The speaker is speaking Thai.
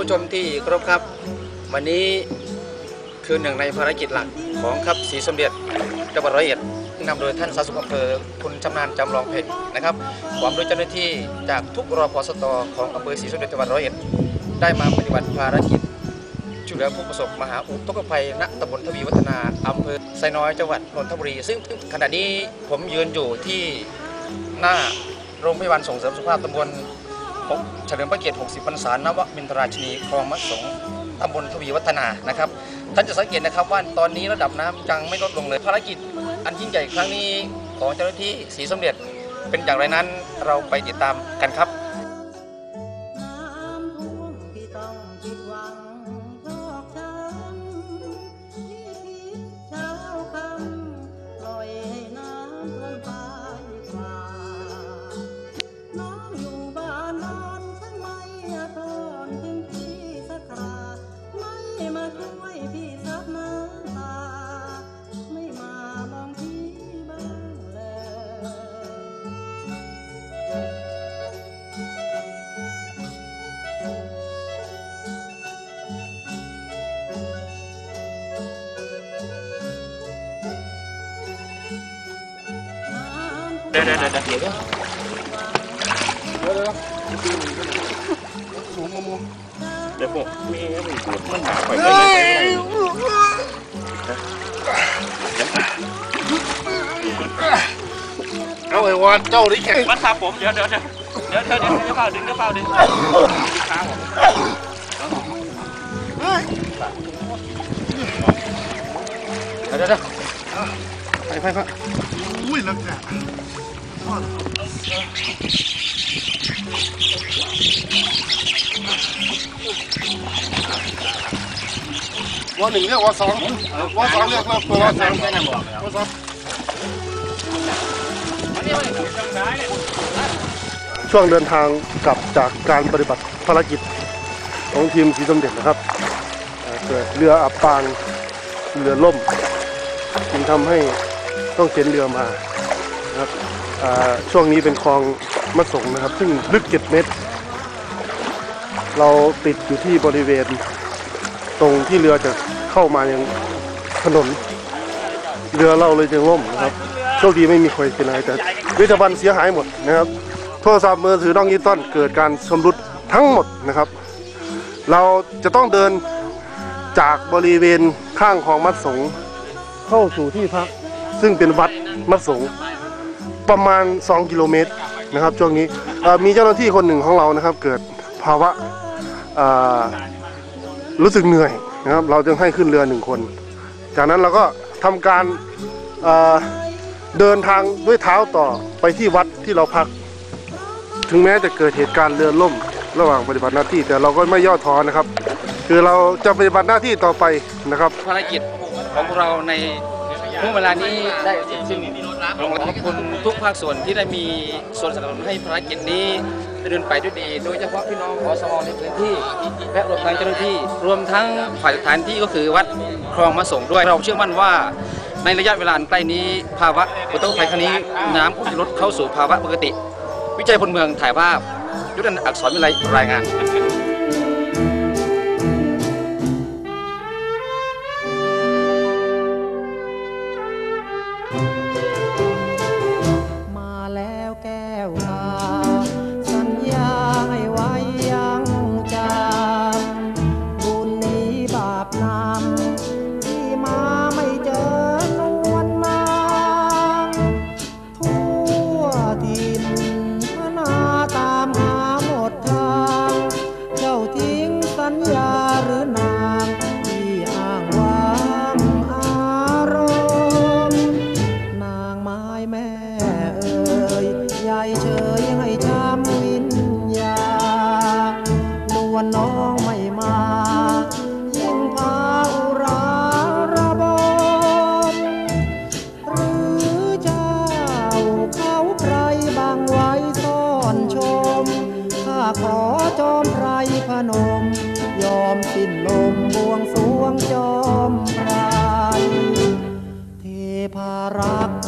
ผู้ชมที่เคารพครับ วันนี้คือหนึ่งในภารกิจหลักของครับศรีสมเด็จจังหวัดร้อยเอ็ดนำโดยท่านสาธารณสุขอำเภอคุณชำนาญจำลองเพ็งนะครับพร้อมด้วยเจ้าหน้าที่จากทุกรอพสตอของอำเภอศรีสมเด็จจังหวัดร้อยเอ็ดได้มาปฏิบัติภารกิจช่วยเหลือผู้ประสบมหาอุทกภัยณตำบลทวีวัฒนาอำเภอไซน้อยจังหวัดนนทบุรี ซึ่งขณะนี้ผมยืนอยู่ที่หน้าโรงพยาบาลส่งเสริมสุขภาพตำบล เฉลิมพระเกียรติ 60 พรรษานวมินทราชินีคลองมะสงตำบลทวีวัฒนานะครับท่านจะสังเกตนะครับว่าตอนนี้ระดับน้ำยังไม่ลดลงเลย ภารกิจอันยิ่งใหญ่ครั้งนี้ของเจ้าหน้าที่ศรีสมเด็จเป็นอย่างไรนั้นเราไปติดตามกันครับ เดี๋ยวเดี๋ยวเดี๋ยวเดี๋ยวเดี๋ยวเดี๋ยวผมมีอะไรปวดมันหนาไปไม่ได้เอาไอ้วอนเจ้าดิแข่งมัดครับผมเดี๋ยวเดี๋ยวเดี๋ยวเดี๋ยวเดี๋ยวเดี๋ยวเดี๋ยวเปล่าดึงเดี๋ยวเปล่าดึงขาผมเดี๋ยวเดี๋ยวไปไปไปอุ้ยลักษณะ วันหนึ่งเรียกว่าสองว่าสองเรียกว่าตัวว่าสองว่าสองช่วงเดินทางกลับจากการปฏิบัติภารกิจของทีมสีสมเด็จนะครับเกิดเรืออับปางเรือล่ม จึงทำให้ต้องเข็นเรือมานะครับ ช่วงนี้เป็นคลองมะสงนะครับ ซึ่งลึกเจ็ดเมตร เราติดอยู่ที่บริเวณ ตรงที่เรือจะเข้ามายังถนน เรือเราเลยจึงล่มนะครับโชคดีไม่มีใครเป็นอะไรแต่วิทยาบันเสียหายหมดนะครับ โทรศัพท์มือถือน้องยีต้นเกิดการชำรุดทั้งหมดนะครับ เราจะต้องเดินจากบริเวณข้างคลองมัดสงเข้าสู่ที่พัก ซึ่งเป็นวัดมัดสง ประมาณ 2 กิโลเมตรนะครับช่วงนี้มีเจ้าหน้าที่คนหนึ่งของเรานะครับ เกิดภาวะรู้สึกเหนื่อยนะครับ เราจึงให้ขึ้นเรือหนึ่งคน จากนั้นเราก็ทำการเเดินทางด้วยเท้าต่อไปที่วัดที่เราพัก ถึงแม้จะเกิดเหตุการณ์เรือล่ม ระหว่างปฏิบัติหน้าที่แต่เราก็ไม่ย่อท้อนะครับ คือเราจะปฏิบัติหน้าที่ต่อไปนะครับภารกิจของเราใน ช่วงเวลานี้ได้เสร็จสิ้นลงขอบคุณทุกภาคส่วนที่ได้มีส่วนสนับสนุนให้ภารกิจนี้ดำเดินไปด้วยดี โดยเฉพาะพี่น้องอสมในพื้นที่และรวมทั้งเจ้าหน้าที่ รวมทั้งฝ่ายสถานที่ก็คือวัดคลองมะสงด้วย เราเชื่อมั่นว่าในระยะเวลาใกล้นี้ภาวะอุทกภัยครั้งนี้ น้ำคงจะลดเข้าสู่ภาวะปกติ วิจัยพลเมืองถ่ายภาพ ยุทธนอักษรวิไลรายงาน มา รัก